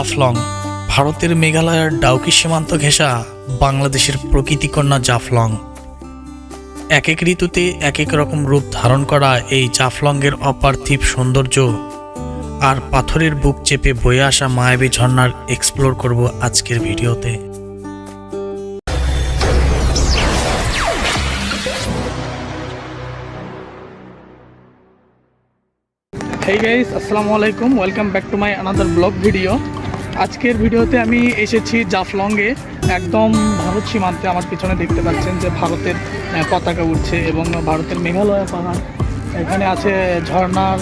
জাফলং। ভারতের মেঘালয়ের ডাউকি সীমান্ত ঘেঁষা বাংলাদেশের প্রকৃতিকন্যা জাফলং। এক এক ঋতুতে এক এক রকম রূপ ধারণ করা এই জাফলংয়ের অপার্থিব সৌন্দর্য আর পাথরের বুক চেপে বয়ে আসা মায়াবী ঝর্ণার এক্সপ্লোর করব আজকের ভিডিওতে। হেই আসসালামু আলাইকুম welcome back to my another vlog video আজকের ভিডিওতে আমি এসেছি জাফলংয়ে, একদম ভারত সীমান্তে আমার পিছনে দেখতে পাচ্ছেন যে ভারতের পতাকা উঠছে এবং ভারতের মেঘালয় পাহাড়, এখানে আছে ঝর্ণার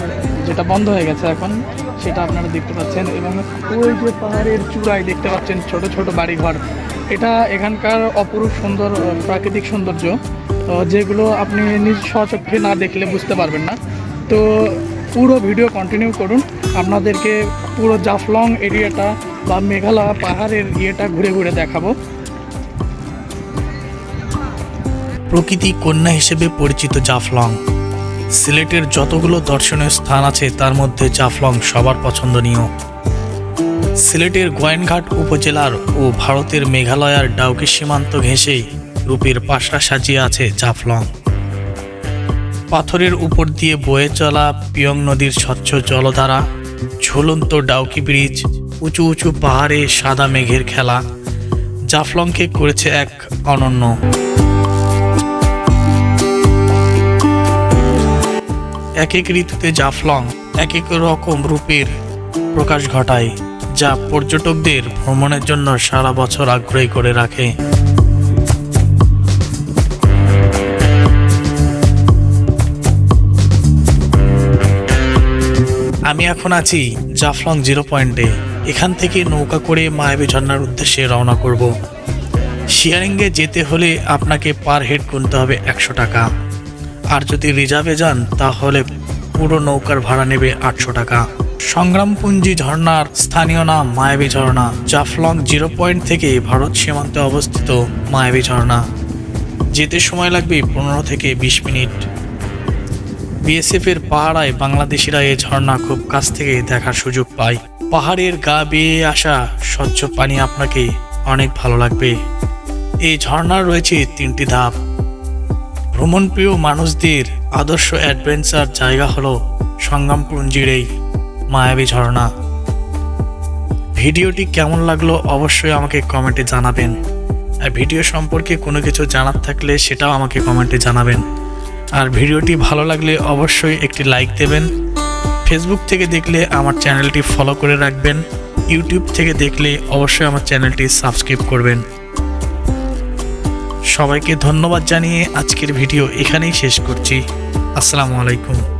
যেটা বন্ধ হয়ে গেছে এখন, সেটা আপনারা দেখতে পাচ্ছেন এবং ওই যে পাহাড়ের চূড়ায় দেখতে পাচ্ছেন ছোট ছোট বাড়িঘর। এটা এখানকার অপরূপ সুন্দর প্রাকৃতিক সৌন্দর্য যেগুলো আপনি নিজ স্বচক্ষে না দেখলে বুঝতে পারবেন না। তো পুরো ভিডিও কন্টিনিউ করুন। আপনাদেরকে পুরো জাফলং এরিয়াটা বা মেঘালয় পাহাড়ের ইয়েটা ঘুরে ঘুরে দেখাবো। প্রকৃতি কন্যা হিসেবে পরিচিত জাফলং। সিলেটের যতগুলো দর্শনীয় স্থান আছে, তার মধ্যে জাফলং সবার পছন্দনীয়। সিলেটের গোয়েনঘাট উপজেলার ও ভারতের মেঘালয়ার ডাউকি সীমান্ত ঘেঁষেই রূপের পাশা সাজিয়ে আছে জাফলং। পাথরের উপর দিয়ে বয়ে চলা পিয়ং নদীর স্বচ্ছ জলধারা, ঝুলন্ত ডাউকি ব্রিজ, উঁচু উঁচু পাহাড়ে সাদা মেঘের খেলা, জাফলংকে করেছে এক অনন্য। এক এক ঋতুতে জাফলং এক এক রকম রূপের প্রকাশ ঘটায়, যা পর্যটকদের ভ্রমণের জন্য সারা বছর আগ্রহী করে রাখে। আমি এখন আছি জাফলং জিরো পয়েন্টে এখান থেকে নৌকা করে মায়াবী ঝর্ণার উদ্দেশ্যে রওনা করব। শিয়ারিংয়ে যেতে হলে আপনাকে পার হেড গুনতে হবে একশো টাকা। আর যদি রিজার্ভে যান, তাহলে পুরো নৌকার ভাড়া নেবে আটশো টাকা। সংগ্রামপুঞ্জি ঝর্ণার স্থানীয় নাম মায়াবী ঝর্ণা, জাফলং জিরো পয়েন্ট থেকে ভারত সীমান্তে অবস্থিত মায়াবী ঝর্ণা। যেতে সময় লাগবে পনেরো থেকে বিশ মিনিট। বিএসএফ এর পাহাড়ায় বাংলাদেশিরা এই ঝর্ণা খুব কাছ থেকে দেখার সুযোগ পায়। পাহাড়ের গা বেয়ে আসা স্বচ্ছ পানি আপনাকে অনেক ভালো লাগবে। এই ঝর্ণার রয়েছে তিনটি ধাপ। ভ্রমণপ্রিয় মানুষদের আদর্শ অ্যাডভেঞ্চার জায়গা হলো সংগ্রামপুঞ্জির এই মায়াবী ঝর্ণা। ভিডিওটি কেমন লাগল অবশ্যই আমাকে কমেন্টে জানাবেন। আর ভিডিও সম্পর্কে কোনো কিছু জানার থাকলে সেটাও আমাকে কমেন্টে জানাবেন। আর ভিডিওটি ভালো লাগলে অবশ্যই একটি লাইক দেবেন। ফেসবুক থেকে দেখলে আমার চ্যানেলটি ফলো করে রাখবেন। ইউটিউব থেকে দেখলে অবশ্যই আমার চ্যানেলটি সাবস্ক্রাইব করবেন। সবাইকে ধন্যবাদ জানিয়ে আজকের ভিডিও এখানেই শেষ করছি। আসসালামু আলাইকুম।